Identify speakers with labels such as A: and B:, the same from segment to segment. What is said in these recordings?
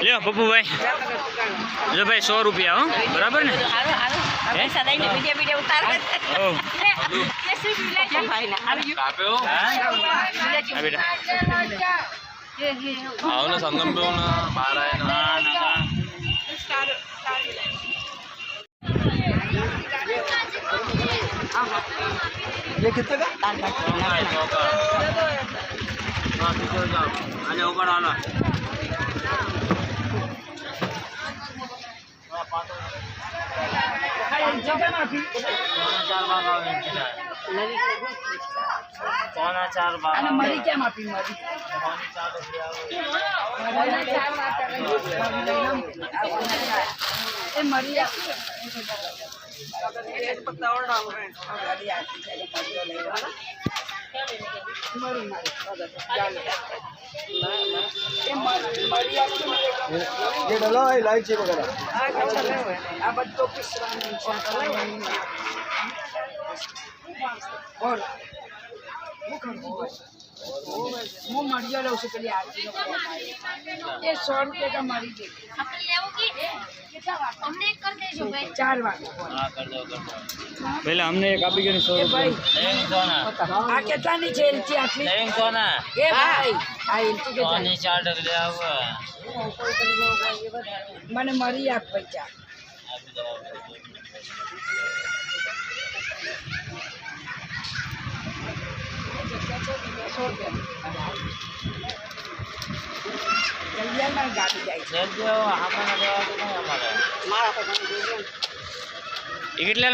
A: લ્યો પપ્પુભાઈ જો ભાઈ સો રૂપિયા હો. બરાબર ને?
B: હાલો હાલો. પોણા ચાર
C: બાર મરી કેમ આપી મરી પોણા
D: ये डला है इलायची वगैरह
C: और वो હું હું લઉં છું પેલી આરતી એ સો રૂપિયા તો મરી ગઈ ચાર વાગે
A: પેલા અમને એક આપી ગયો સો રૂપિયા.
C: ભાઈ. આ કેટલાની છે એલચી આટલી? એ ભાઈ. આ એલચી કેટલાની? મને મરી આપ પૈસા સો રૂપિયા જલ્દી આવ, જાય છે.
B: તો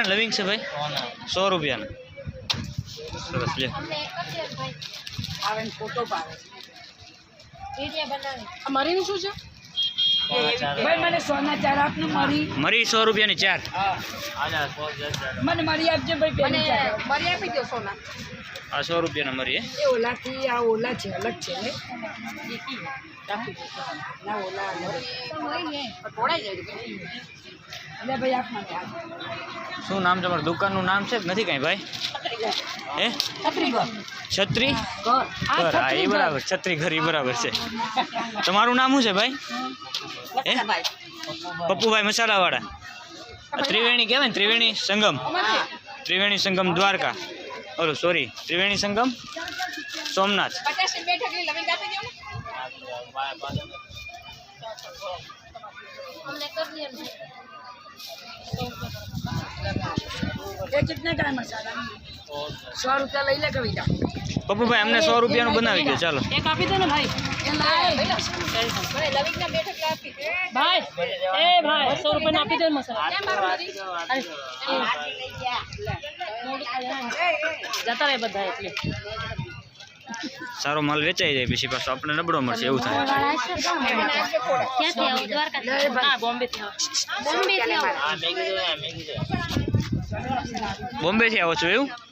B: ને.
A: લવિંગ છે ભાઈ? સો રૂપિયાના. સરસ લે.
C: આવે ફોટો પાડે.
B: આ મરીનું શું છે?
C: ભાઈ મને સોના ચાર આપને મરી.
A: મરી સો રૂપિયાની ચાર.
C: મને મરી આપજો ભાઈ પેલી
B: મરી આપી દો સોના.
A: આ સો રૂપિયાના મરી
C: એ ઓલાથી આ ઓલા છે અલગ છે ને ના ઓલા અલગ. ભાઈ આપ મને
A: શું નામ તમારું? દુકાનનું નામ છે નથી કાંઈ ભાઈ? હે?
C: છત્રી? ઘર.
A: હા એ બરાબર છત્રી ઘર એ બરાબર છે. તમારું નામ શું છે ભાઈ? પપ્પુભાઈ મસાલાવાળા આ ત્રિવેણી કહેવાય ને ત્રિવેણી સંગમ ત્રિવેણી સંગમ દ્વારકા ઓલો સોરી ત્રિવેણી સંગમ સોમનાથ
B: પચાસ રૂપિયા ઠગલી લવિંગ આપી દો ને
C: એ કિતને का है मसाला સો રૂપિયા લઈ લે કવિતા
A: પપ્પુભાઈ અમને સો રૂપિયાનું બનાવી દો ચાલો.
C: એક આપી દે ને ભાઈ. એ સો રૂપિયા આપી દે જતા રહે બધા એટલે.
A: સારો માલ વેચાઈ જાય પછી પાછો આપણે નબળો મળશે એવું થાય.
C: હા બોમ્બે થી
A: આવો છો એવું?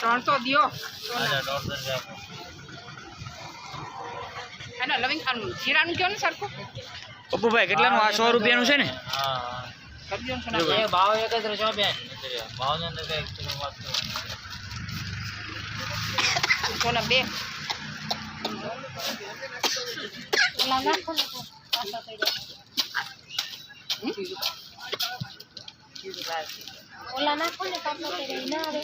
B: ત્રણસો દિયો. અને લવિંગ ખાનું જીરાનું કયો ને સરખું?
A: પપ્પુભાઈ કેટલાનું? આ સો રૂપિયાનું છે ને?
B: કરી દો ને સોના. સોના બે.
E: ઓલા નાખો ને કાપલો કરી ના આવે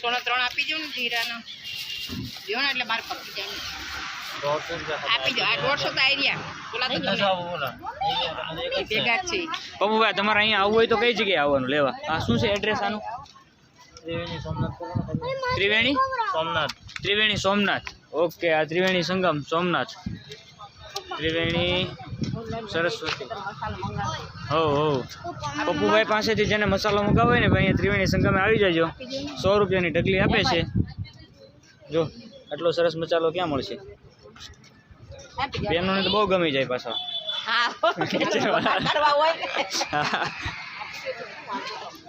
B: સોના ત્રણ આપી દો ને જીરાના દો ને એટલે મારે પકી જાય આપી દો આ દોઢસો તો આવી ઓલા તો ભેગા છે
A: પપ્પુભાઈ તમારે અહીંયા આવવું હોય તો કઈ જગ્યાએ આવવાનું લેવા આ શું છે એડ્રેસ આનું ત્રિવેણી સોમનાથ ત્રિવેણી સોમનાથ ઓકે આ ત્રિવેણી સંગમ સોમનાથ ત્રિવેણી સરસ્વતી. હો હો. પપ્પુભાઈ પાસેથી જેને મસાલો મંગાવો હોય ને ભાઈ અહીંયા ત્રિવેણી સંગમે આવી જજો. સો રૂપિયાની ઢગલી આપે છે. જો આટલો સરસ મસાલો ક્યાં મળશે? બેનોને તો બહુ ગમી જાય પાછો.
B: હા.